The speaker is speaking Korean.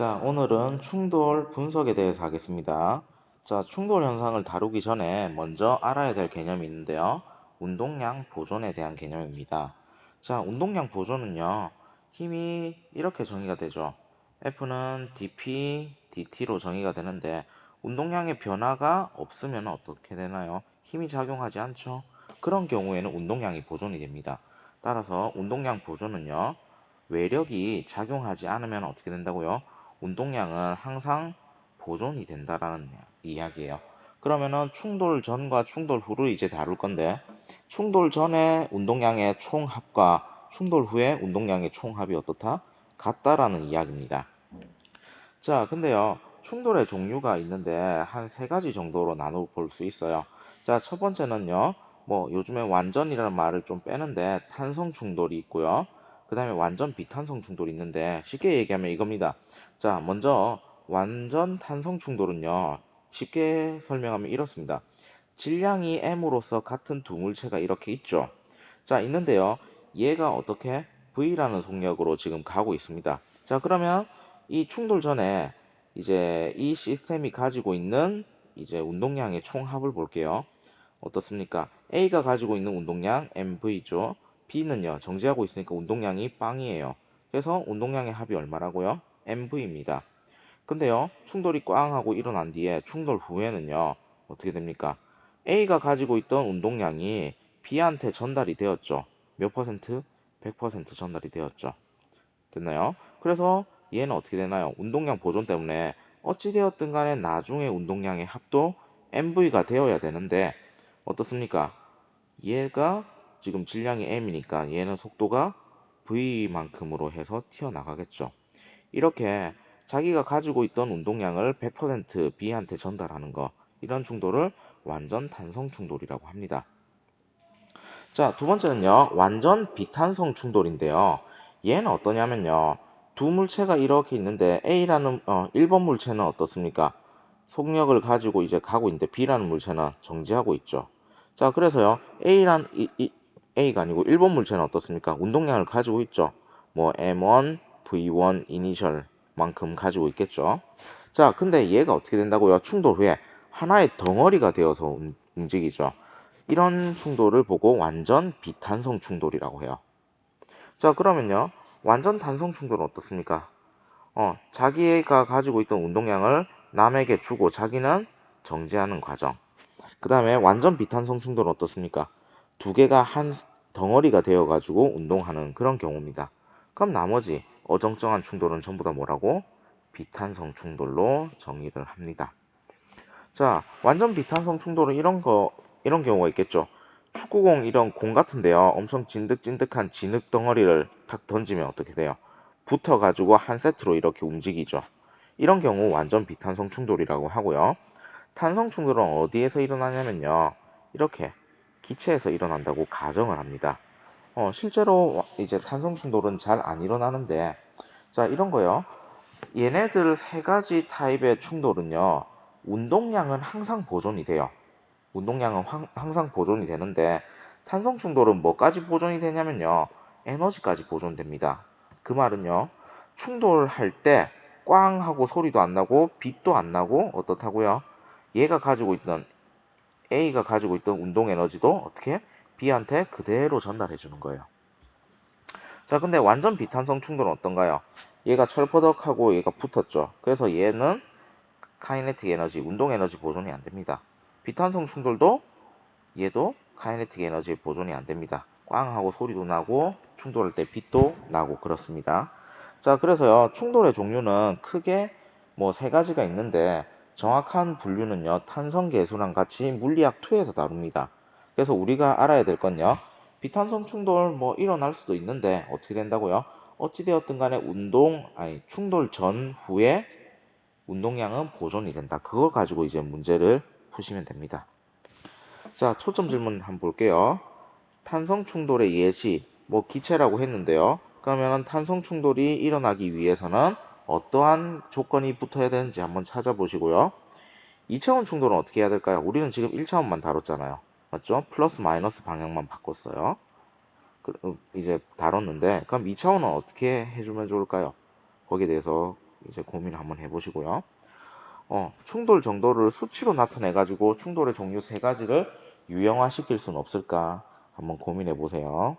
자, 오늘은 충돌 분석에 대해서 하겠습니다. 자, 충돌 현상을 다루기 전에 먼저 알아야 될 개념이 있는데요. 운동량 보존에 대한 개념입니다. 자, 운동량 보존은요, 힘이 이렇게 정의가 되죠. F는 dP, dt로 정의가 되는데, 운동량의 변화가 없으면 어떻게 되나요? 힘이 작용하지 않죠. 그런 경우에는 운동량이 보존이 됩니다. 따라서 운동량 보존은요, 외력이 작용하지 않으면 어떻게 된다고요? 운동량은 항상 보존이 된다라는 이야기예요. 그러면은 충돌 전과 충돌 후를 이제 다룰 건데 충돌 전에 운동량의 총합과 충돌 후에 운동량의 총합이 어떻다? 같다라는 이야기입니다. 자, 근데요. 충돌의 종류가 있는데 한 세 가지 정도로 나눠 볼 수 있어요. 자, 첫 번째는요. 뭐 요즘에 완전이라는 말을 좀 빼는데 탄성 충돌이 있고요. 그 다음에 완전 비탄성 충돌이 있는데 쉽게 얘기하면 이겁니다. 자, 먼저 완전 탄성 충돌은요. 쉽게 설명하면 이렇습니다. 질량이 m으로서 같은 두 물체가 이렇게 있죠. 자, 있는데요. 얘가 어떻게 V라는 속력으로 지금 가고 있습니다. 자, 그러면 이 충돌 전에 이제 이 시스템이 가지고 있는 이제 운동량의 총합을 볼게요. 어떻습니까? A가 가지고 있는 운동량 MV죠. B는요, 정지하고 있으니까 운동량이 빵이에요. 그래서 운동량의 합이 얼마라고요? MV입니다. 근데요, 충돌이 꽝 하고 일어난 뒤에 충돌 후에는요, 어떻게 됩니까? A가 가지고 있던 운동량이 B한테 전달이 되었죠. 몇 퍼센트? 100% 전달이 되었죠. 됐나요? 그래서 얘는 어떻게 되나요? 운동량 보존 때문에 어찌되었든 간에 나중에 운동량의 합도 MV가 되어야 되는데 어떻습니까? 얘가 지금 질량이 m이니까 얘는 속도가 v만큼으로 해서 튀어나가겠죠. 이렇게 자기가 가지고 있던 운동량을 100% b한테 전달하는 거 이런 충돌을 완전 탄성 충돌이라고 합니다. 자, 두 번째는요. 완전 비탄성 충돌인데요. 얘는 어떠냐면요. 두 물체가 이렇게 있는데 A라는 어, 1번 물체는 어떻습니까? 속력을 가지고 이제 가고 있는데 B라는 물체는 정지하고 있죠. 자, 그래서요. A란 이, 이, A가 아니고 1번 물체는 어떻습니까? 운동량을 가지고 있죠. 뭐 M1, V1 이니셜만큼 가지고 있겠죠. 자, 근데 얘가 어떻게 된다고요? 충돌 후에 하나의 덩어리가 되어서 움직이죠. 이런 충돌을 보고 완전 비탄성 충돌이라고 해요. 자, 그러면요. 완전 탄성 충돌은 어떻습니까? 어, 자기가 가지고 있던 운동량을 남에게 주고 자기는 정지하는 과정. 그 다음에 완전 비탄성 충돌은 어떻습니까? 두 개가 한 덩어리가 되어 가지고 운동하는 그런 경우입니다. 그럼 나머지 어정쩡한 충돌은 전부 다 뭐라고? 비탄성 충돌로 정의를 합니다. 자, 완전 비탄성 충돌은 이런 거 이런 경우가 있겠죠. 축구공 이런 공 같은데요. 엄청 진득진득한 진흙 덩어리를 탁 던지면 어떻게 돼요? 붙어 가지고 한 세트로 이렇게 움직이죠. 이런 경우 완전 비탄성 충돌이라고 하고요. 탄성 충돌은 어디에서 일어나냐면요. 이렇게 기체에서 일어난다고 가정을 합니다. 어, 실제로 이제 탄성 충돌은 잘 안 일어나는데 자 이런 거요. 얘네들 세 가지 타입의 충돌은요. 운동량은 항상 보존이 돼요. 운동량은 황, 항상 보존이 되는데 탄성 충돌은 뭐까지 보존이 되냐면요. 에너지까지 보존됩니다. 그 말은요. 충돌할 때 꽝 하고 소리도 안 나고 빛도 안 나고 어떻다고요? 얘가 가지고 있던 A가 가지고 있던 운동 에너지도 어떻게 B한테 그대로 전달해 주는 거예요. 자, 근데 완전 비탄성 충돌은 어떤가요? 얘가 철퍼덕하고 얘가 붙었죠. 그래서 얘는 카이네틱 에너지, 운동 에너지 보존이 안 됩니다. 비탄성 충돌도 얘도 카이네틱 에너지 보존이 안 됩니다. 꽝 하고 소리도 나고 충돌할 때 빛도 나고 그렇습니다. 자, 그래서요. 충돌의 종류는 크게 뭐 세 가지가 있는데 정확한 분류는요, 탄성계수랑 같이 물리학 2에서 다룹니다. 그래서 우리가 알아야 될 건요, 비탄성 충돌 뭐 일어날 수도 있는데 어떻게 된다고요? 어찌되었든 간에 운동, 아니, 충돌 전후에 운동량은 보존이 된다. 그걸 가지고 이제 문제를 푸시면 됩니다. 자, 초점 질문 한번 볼게요. 탄성 충돌의 예시, 뭐 기체라고 했는데요. 그러면 탄성 충돌이 일어나기 위해서는 어떠한 조건이 붙어야 되는지 한번 찾아보시고요. 2차원 충돌은 어떻게 해야 될까요? 우리는 지금 1차원만 다뤘잖아요. 맞죠? 플러스 마이너스 방향만 바꿨어요. 그, 어, 이제 다뤘는데 그럼 2차원은 어떻게 해주면 좋을까요? 거기에 대해서 이제 고민을 한번 해보시고요. 어, 충돌 정도를 수치로 나타내 가지고 충돌의 종류 세 가지를 유형화시킬 수는 없을까 한번 고민해 보세요.